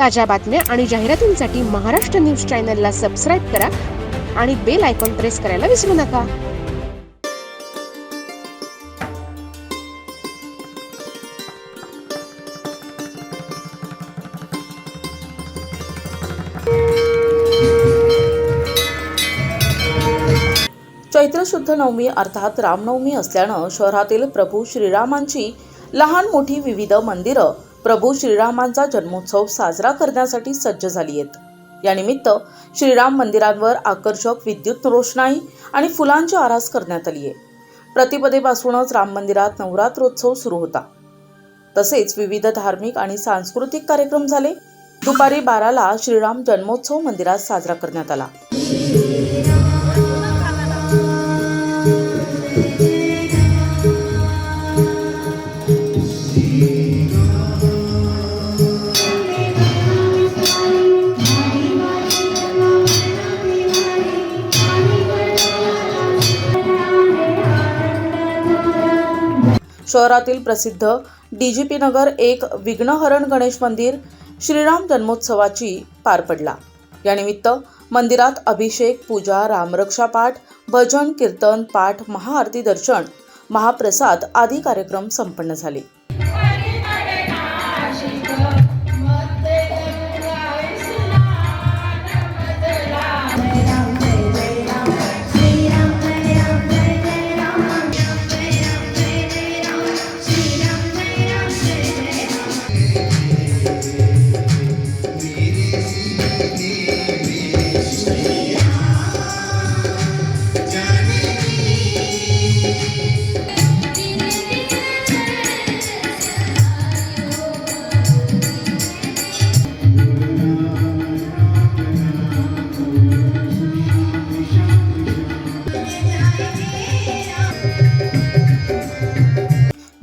ताज्या बातम्या आणि जाहिरातींसाठी महाराष्ट्र न्यूज चॅनलला सबस्क्राईब करा आणि बेल आयकॉन प्रेस करायला विसरू नका. चैत्र शुद्ध नवमी अर्थात रामनवमी असल्यानं शहरातील प्रभू श्रीरामांची लहान मोठी विविध मंदिरं प्रभू श्रीरामांचा जन्मोत्सव साजरा करण्यासाठी सज्ज झाली आहेत. यानिमित्त श्रीराम मंदिरांवर आकर्षक विद्युत रोषणाई आणि फुलांची आरास करण्यात आली आहे. प्रतिपदेपासूनच राम मंदिरात नवरात्रोत्सव सुरू होता. तसेच विविध धार्मिक आणि सांस्कृतिक कार्यक्रम झाले. दुपारी बाराला श्रीराम जन्मोत्सव मंदिरात साजरा करण्यात आला. शहरातील प्रसिद्ध डी जी पी नगर एक विघ्नहरण गणेश मंदिर श्रीराम जन्मोत्सवाची पार पडला. यानिमित्त मंदिरात अभिषेक पूजा रामरक्षा पाठ भजन कीर्तन पाठ महाआरती दर्शन महाप्रसाद आदी कार्यक्रम संपन्न झाले.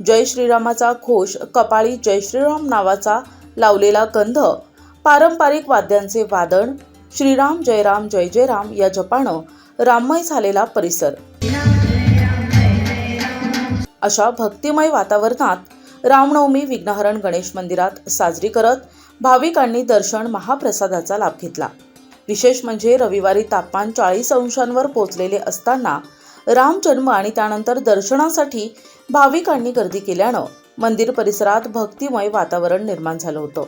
जय श्रीरामाचा घोष कपाळी जय श्रीराम नावाचा लावलेला गंध पारंपरिक वाद्यांचे वादन श्रीराम जय राम जय जय राम या जपानं राममय झालेला परिसर. अशा भक्तिमय वातावरणात रामनवमी विघ्नहरण गणेश मंदिरात साजरी करत भाविकांनी दर्शन महाप्रसादाचा लाभ घेतला. विशेष म्हणजे रविवारी तापमान चाळीस अंशांवर पोचलेले असताना राम जन्म आणि त्यानंतर दर्शनासाठी भाविकांनी गर्दी केल्यानं मंदिर परिसरात भक्तिमय वातावरण निर्माण झालं होतं.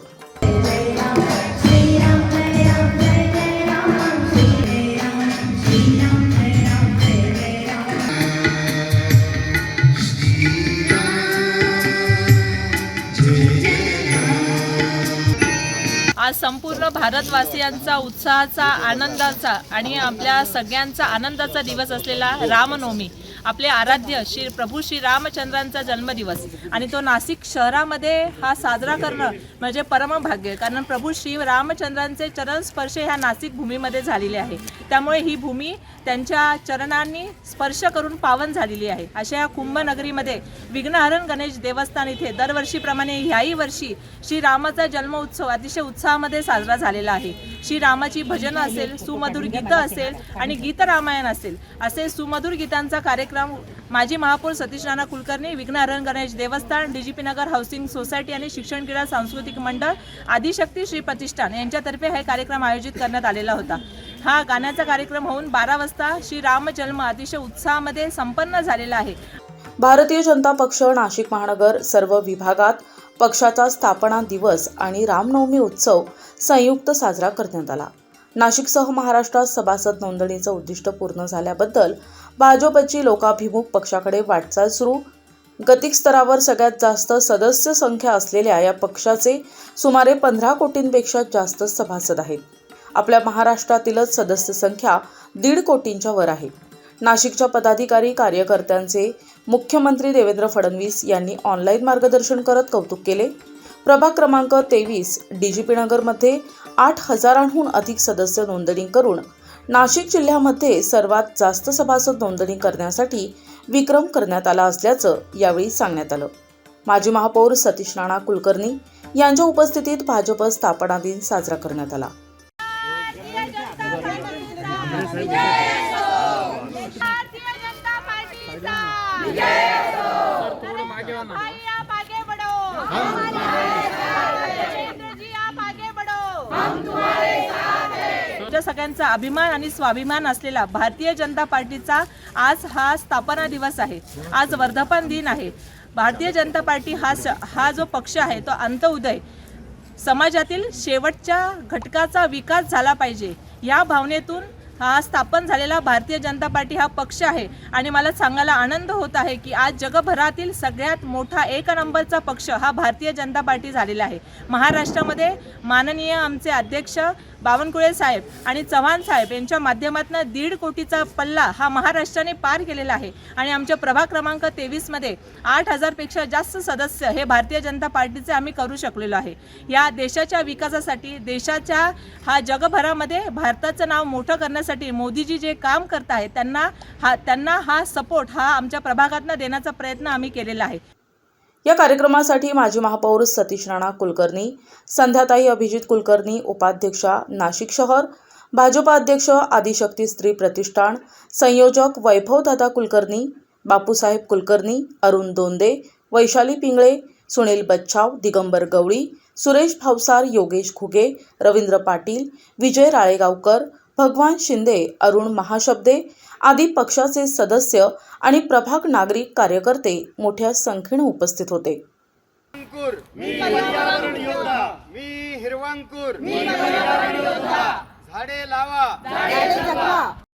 आज संपूर्ण भारतवासियांचा उत्साहाचा आनंदाचा आणि आपल्या सगळ्यांचा आनंदाचा दिवस असलेला रामनवमी. आपले आराध्य श्री प्रभू श्री रामचंद्रांचा जन्मदिवस. आणि तो नाशिक शहरामध्ये हा साजरा करणं म्हणजे परमभाग्य कारण प्रभू श्री रामचंद्रांचे चरण स्पर्श ह्या नाशिक भूमीमध्ये झालेले आहे. त्यामुळे ही भूमी त्यांच्या चरणांनी स्पर्श करून पावन झालेली आहे. अशा या कुंभनगरीमध्ये विघ्नहरण गणेश देवस्थान इथे दरवर्षीप्रमाणे ह्याही वर्षी श्री रामाचा जन्म उत्सव अतिशय उत्साहामध्ये साजरा झालेला आहे. श्री रामाची भजनं असेल सुमधुर गीतं असेल आणि गीत रामायण असेल असे सुमधुर गीतांचा कार्यक्रम माजी महापौर सतीश राणा कुलकर्णी विघ्नहरण गणेश देवस्थान डीजीपी नगर हाऊसिंग सोसायटी आणि शिक्षण क्रीडा सांस्कृतिक मंडळ आदिशक्ती श्री प्रतिष्ठान यांच्यातर्फे हा कार्यक्रम आयोजित करण्यात आलेला होता. हा गाण्याचा कार्यक्रम होऊन बारा वाजता श्री रामजन्म अतिशय उत्साहामध्ये संपन्न झालेला आहे. भारतीय जनता पक्ष नाशिक महानगर सर्व विभागात पक्षाचा स्थापना दिवस आणि रामनवमी उत्सव संयुक्त साजरा करण्यात आला. नाशिकसह महाराष्ट्रात सभासद नोंदणीचं उद्दिष्ट पूर्ण झाल्याबद्दल भाजपची लोकाभिमुख पक्षाकडे वाटचाल सुरू. गतिक स्तरावर सगळ्यात जास्त सदस्य संख्या असलेल्या या पक्षाचे सुमारे पंधरा कोटींपेक्षा जास्त सभासद आहेत. आपल्या महाराष्ट्रातीलच सदस्य संख्या दीड कोटींच्या वर आहे. नाशिकच्या पदाधिकारी कार्यकर्त्यांचे मुख्यमंत्री देवेंद्र फडणवीस यांनी ऑनलाईन मार्गदर्शन करत कौतुक केले. प्रभाग क्रमांक तेवीस डीजीपी नगरमध्ये आठ हजारांहून अधिक सदस्य नोंदणी करून नाशिक जिल्ह्यामध्ये सर्वात जास्त सभासद नोंदणी करण्यासाठी विक्रम करण्यात आला असल्याचं यावेळी सांगण्यात आलं. माजी महापौर सतीश राणा कुलकर्णी यांच्या उपस्थितीत भाजप स्थापना दिन साजरा करण्यात आला. सगळ्यांचा अभिमान आणि स्वाभिमान असलेला भारतीय जनता पार्टीचा आज हा स्थापना दिवस आहे. आज वर्धापन दिन आहे. भारतीय जनता पार्टी हा स हा जो पक्ष आहे तो अंतउदय समाजातील शेवटच्या घटकाचा विकास झाला पाहिजे. या भावनेतून हा स्थापन झालेला भारतीय जनता पार्टी हा पक्ष आहे. आणि मला सांगायला आनंद होत आहे की आज जगभरातील सगळ्यात मोठा एक नंबरचा पक्ष हा भारतीय जनता पार्टी झालेला आहे. महाराष्ट्रामध्ये माननीय आमचे अध्यक्ष बावनकुळे साहेब आणि चव्हाण साहेब यांच्या माध्यमातून दीड कोटीचा पल्ला हा महाराष्ट्राने पार केलेला आहे. आणि आमच्या प्रभाग क्रमांक तेवीसमध्ये आठ हजारपेक्षा जास्त सदस्य हे भारतीय जनता पार्टीचे आम्ही करू शकलेलो आहे. या देशाच्या विकासासाठी देशाच्या हा जगभरामध्ये भारताचं नाव मोठं करण्यासाठी मोदीजी जे काम करत आहेत त्यांना हा त्यांना हा सपोर्ट हा आमच्या प्रभागातनं देण्याचा प्रयत्न आम्ही केलेला आहे. या कार्यक्रमासाठी माजी महापौर सतीश राणा कुलकर्णी संध्याताई अभिजित कुलकर्णी उपाध्यक्षा नाशिक शहर भाजपा अध्यक्ष आदिशक्ती स्त्री प्रतिष्ठान संयोजक वैभवदादा कुलकर्णी बापूसाहेब कुलकर्णी अरुण दोंदे वैशाली पिंगळे सुनील बच्छाव दिगंबर गवळी सुरेश भावसार योगेश घुगे रवींद्र पाटील विजय राळेगावकर भगवान शिंदे अरुण महाशब्दे आदी पक्षाचे सदस्य आणि प्रभाग नागरिक कार्यकर्ते मोठ्या संख्येने उपस्थित होते. अंकुर मी पर्यावरण योद्धा. मी हिरवांकुर. मी झाडे लावा.